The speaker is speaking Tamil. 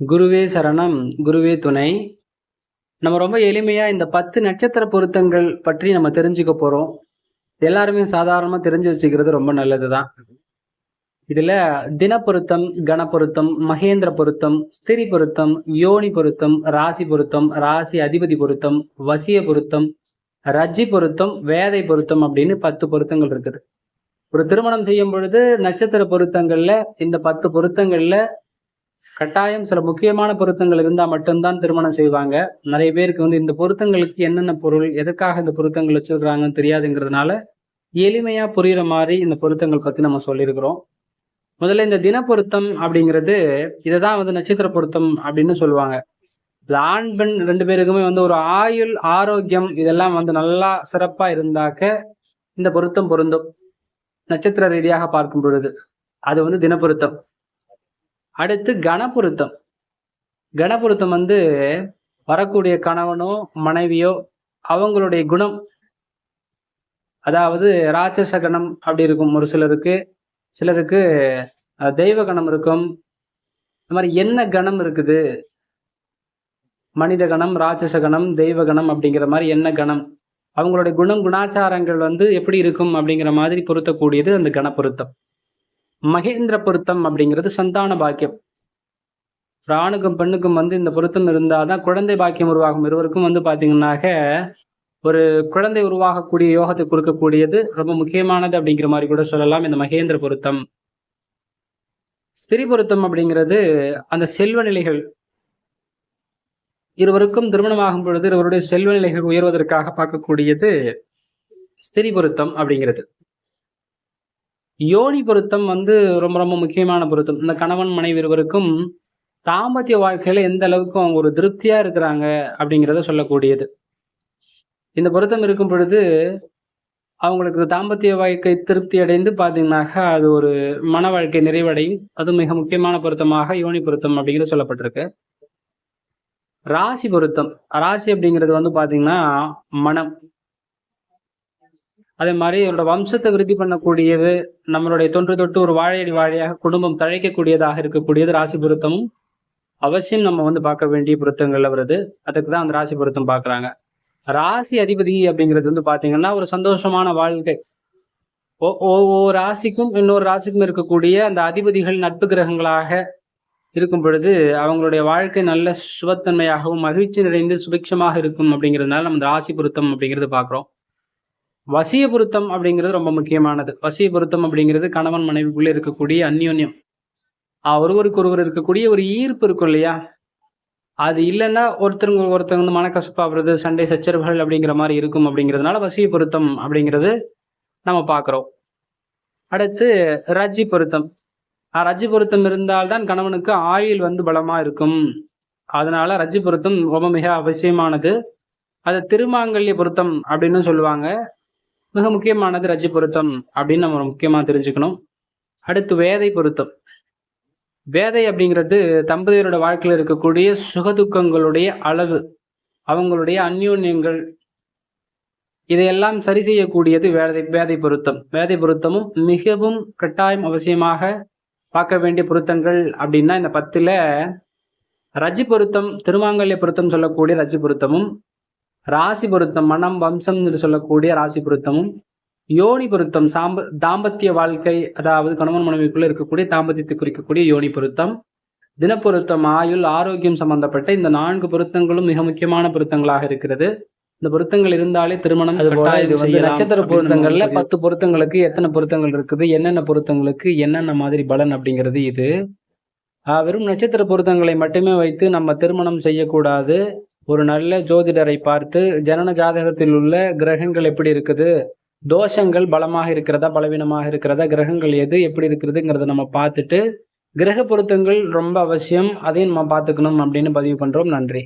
குருவே சரணம் குருவே துணை. நம்ம ரொம்ப எளிமையா இந்த பத்து நட்சத்திர பொருத்தங்கள் பற்றி நம்ம தெரிஞ்சுக்க போறோம். எல்லாருமே சாதாரணமா தெரிஞ்சு வச்சுக்கிறது ரொம்ப நல்லதுதான். இதுல இதில் தினப்பொருத்தம் கண பொருத்தம் மகேந்திர பொருத்தம் ஸ்திரி பொருத்தம் யோனி பொருத்தம் ராசி பொருத்தம் ராசி அதிபதி பொருத்தம் வசிய பொருத்தம் ரஜ்ஜி பொருத்தம் வேதை பொருத்தம் அப்படின்னு பத்து பொருத்தங்கள் இருக்குது. ஒரு திருமணம் செய்யும் பொழுது நட்சத்திர பொருத்தங்கள்ல இந்த பத்து பொருத்தங்கள்ல கட்டாயம் சில முக்கியமான பொருத்தங்கள் இருந்தால் மட்டும்தான் திருமணம் செய்வாங்க. நிறைய பேருக்கு வந்து இந்த பொருத்தங்களுக்கு என்னென்ன பொருள் எதுக்காக இந்த பொருத்தங்கள் வச்சுருக்குறாங்கன்னு தெரியாதுங்கிறதுனால எளிமையா புரிகிற மாதிரி இந்த பொருத்தங்கள் பத்தி நம்ம சொல்லியிருக்கிறோம். முதல்ல இந்த தின பொருத்தம் அப்படிங்கிறது இதை தான் வந்து நட்சத்திர பொருத்தம் அப்படின்னு சொல்லுவாங்க. இது ஆண் பெண் ரெண்டு பேருக்குமே வந்து ஒரு ஆயுள் ஆரோக்கியம் இதெல்லாம் வந்து நல்லா சிறப்பா இருந்தாக்க இந்த பொருத்தம் பொருந்தும். நட்சத்திர ரீதியாக பார்க்கும் பொழுது. அது வந்து தினப்பொருத்தம் அடுத்து கணபொருத்தம் கணபொருத்தம் வந்து வரக்கூடிய கணவனோ மனைவியோ அவங்களுடைய குணம். அதாவது ராட்சச கணம் அப்படி இருக்கும் ஒரு சிலருக்கு. சிலருக்கு தெய்வ கணம் இருக்கும். இந்த மாதிரி என்ன கணம் இருக்குது? மனித கணம் ராட்சச கணம் தெய்வ கணம் அப்படிங்கிற மாதிரி என்ன கணம்? அவங்களுடைய குணம் குணாச்சாரங்கள் வந்து எப்படி இருக்கும் அப்படிங்கிற மாதிரி பொருத்தக்கூடியது அந்த கணப்பொருத்தம் மகேந்திர பொருத்தம் அப்படிங்கிறது சந்தான பாக்கியம். ஆணுக்கும் பெண்ணுக்கும் வந்து இந்த பொருத்தம் இருந்தால் தான் குழந்தை பாக்கியம் உருவாகும். இருவருக்கும் வந்து பார்த்தீங்கன்னாக்க ஒரு குழந்தை உருவாகக்கூடிய யோகத்தை கொடுக்கக்கூடியது ரொம்ப முக்கியமானது அப்படிங்கிற மாதிரி கூட சொல்லலாம். இந்த மகேந்திர பொருத்தம். ஸ்திரி பொருத்தம் அப்படிங்கிறது அந்த செல்வ நிலைகள். இருவருக்கும் திருமணமாகும் பொழுது இருவருடைய செல்வ நிலைகள் உயர்வதற்காக பார்க்கக்கூடியது ஸ்திரி பொருத்தம் அப்படிங்கிறது. யோனி பொருத்தம் வந்து ரொம்ப ரொம்ப முக்கியமான பொருத்தம். இந்த கணவன் மனைவி இருவருக்கும் தாம்பத்திய வாழ்க்கையில எந்த அளவுக்கு அவங்க ஒரு திருப்தியா இருக்கிறாங்க அப்படிங்கிறத சொல்லக்கூடியது. இந்த பொருத்தம் இருக்கும் பொழுது அவங்களுக்கு தாம்பத்திய வாழ்க்கை திருப்தி அடைந்து பார்த்தீங்கன்னாக்கா அது ஒரு மன வாழ்க்கை நிறைவடையும். அது மிக முக்கியமான பொருத்தமாக யோனி பொருத்தம் அப்படிங்கிறது சொல்லப்பட்டிருக்கு. ராசி பொருத்தம். ராசி அப்படிங்கிறது வந்து பார்த்தீங்கன்னா மனம். அதே மாதிரி என்னோட வம்சத்தை விருத்தி பண்ணக்கூடியது நம்மளுடைய தொன்று தொட்டு ஒரு வாழையடி வாழையாக குடும்பம் தழைக்கக்கூடியதாக இருக்கக்கூடியது ராசி பொருத்தமும் அவசியம் நம்ம வந்து பார்க்க வேண்டிய பொருத்தங்கள்ல வருது. அதுக்கு தான் அந்த ராசி பொருத்தம் பார்க்குறாங்க. ராசி அதிபதி அப்படிங்கிறது வந்து பார்த்தீங்கன்னா ஒரு சந்தோஷமான வாழ்க்கை. ஒவ்வொரு ராசிக்கும் இன்னொரு ராசிக்கும் இருக்கக்கூடிய அந்த அதிபதிகள் நட்பு கிரகங்களாக இருக்கும் பொழுது அவங்களுடைய வாழ்க்கை நல்ல சுபத்தன்மையாகவும் மகிழ்ச்சி நிறைந்து சுபிக்ஷமாக இருக்கும் அப்படிங்கிறதுனால நம்ம இந்த ராசி பொருத்தம் அப்படிங்கிறது பார்க்குறோம். வசிய பொருத்தம் அப்படிங்கிறது ரொம்ப முக்கியமானது. வசிய பொருத்தம் அப்படிங்கிறது கணவன் மனைவிக்குள்ளே இருக்கக்கூடிய அந்யோன்யம். ஒருவருக்கு ஒருவர் இருக்கக்கூடிய ஒரு ஈர்ப்பு இருக்கும் இல்லையா? அது இல்லைன்னா ஒருத்தருங்க ஒருத்தங்க வந்து மனக்கசப்பாகிறது சண்டை சச்சரவுகள் அப்படிங்கிற மாதிரி இருக்கும் அப்படிங்கிறதுனால வசிய பொருத்தம் அப்படிங்கிறது நம்ம பார்க்குறோம். அடுத்து ரஜ்ஜி பொருத்தம் ரஜி ரஜ்ஜி பொருத்தம் இருந்தால்தான் கணவனுக்கு ஆயுள் வந்து பலமாக இருக்கும். அதனால ரஜ்ஜி பொருத்தம் ரொம்ப மிக அவசியமானது. அது திருமாங்கல்ய பொருத்தம் அப்படின்னு சொல்லுவாங்க. மிக முக்கியமானது ரஜி பொருத்தம் அப்படின்னு நம்ம முக்கியமாக தெரிஞ்சுக்கணும். அடுத்து வேதை பொருத்தம். வேதை அப்படிங்கிறது தம்பதியரோட வாழ்க்கையில் இருக்கக்கூடிய சுகதுக்கங்களுடைய அளவு அவங்களுடைய அந்யோன்யங்கள் இதையெல்லாம் சரி செய்யக்கூடியது வேதை வேதை பொருத்தம். வேதை பொருத்தமும் மிகவும் கட்டாயம் அவசியமாக பார்க்க வேண்டிய பொருத்தங்கள் அப்படின்னா இந்த பத்துல ரஜி பொருத்தம் திருமாங்கல்ய பொருத்தம் சொல்லக்கூடிய ரஜி பொருத்தமும் ராசி பொருத்தம் மனம் வம்சம் என்று சொல்லக்கூடிய ராசி பொருத்தமும் யோனி பொருத்தம் சாம்ப தாம்பத்திய வாழ்க்கை அதாவது கணவன் மனைவிக்குள்ள இருக்கக்கூடிய தாம்பத்தியத்தை குறிக்கக்கூடிய யோனி பொருத்தம். தினப்பொருத்தம் ஆயுள் ஆரோக்கியம் சம்பந்தப்பட்ட இந்த நான்கு பொருத்தங்களும் மிக முக்கியமான பொருத்தங்களாக இருக்கிறது. இந்த பொருத்தங்கள் இருந்தாலே திருமணம் இது வந்து நட்சத்திர பொருத்தங்கள்ல பத்து பொருத்தங்களுக்கு எத்தனை பொருத்தங்கள் இருக்குது என்னென்ன பொருத்தங்களுக்கு என்னென்ன மாதிரி பலன் அப்படிங்கிறது இது. வெறும் நட்சத்திர பொருத்தங்களை மட்டுமே வைத்து நம்ம திருமணம் செய்யக்கூடாது. ஒரு நல்ல ஜோதிடரை பார்த்து ஜனன ஜாதகத்தில் உள்ள கிரகங்கள் எப்படி இருக்குது? தோஷங்கள் பலமாக இருக்கிறதா பலவீனமாக இருக்கிறதா? கிரகங்கள் எது எப்படி இருக்கிறதுங்கிறத நம்ம பார்த்துட்டு கிரக பொருத்தங்கள் ரொம்ப அவசியம். அதையும் நம்ம பார்த்துக்கணும் அப்படின்னு பதிவு பண்ணுறோம் நன்றி.